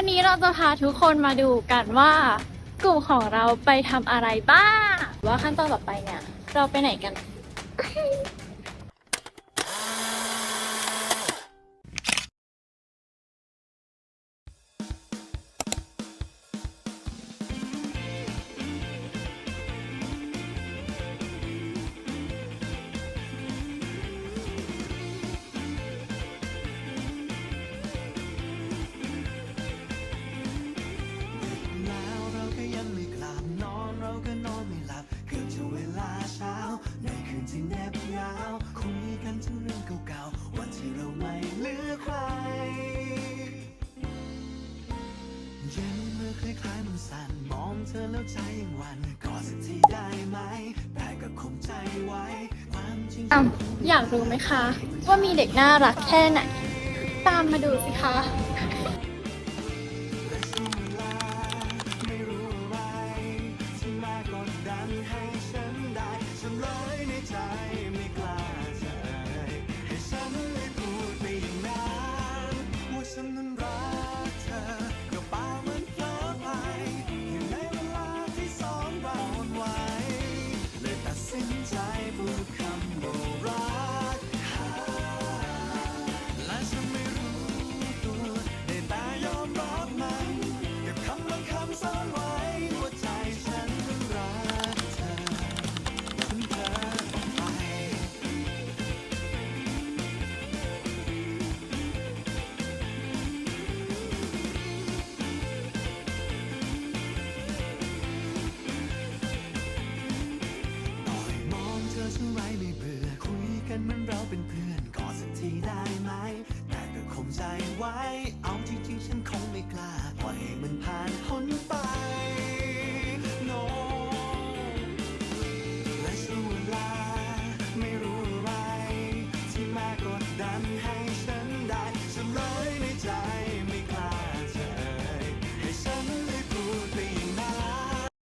วันนี้เราจะพาทุกคนมาดูกันว่ากลุ่มของเราไปทำอะไรบ้าง ว่าขั้นตอนต่อไปเนี่ย เราไปไหนกัน ที่เหน็บหนาว คุยกันถึงเรื่องเก่าๆ วันที่เราไม่เหลือใคร เย็นเมื่อคล้ายๆมันสั่น มองเธอแล้วใจยังหวันกอดสักทีได้ไหมแต่ก็คงใจไว้ ความจริง อ้าวอยากรู้ไหมคะ ว่ามีเด็กน่ารักแค่ไหน ตามมาดูสิคะ แต่ก็คงใจไว้เอาจริงๆฉันห้อย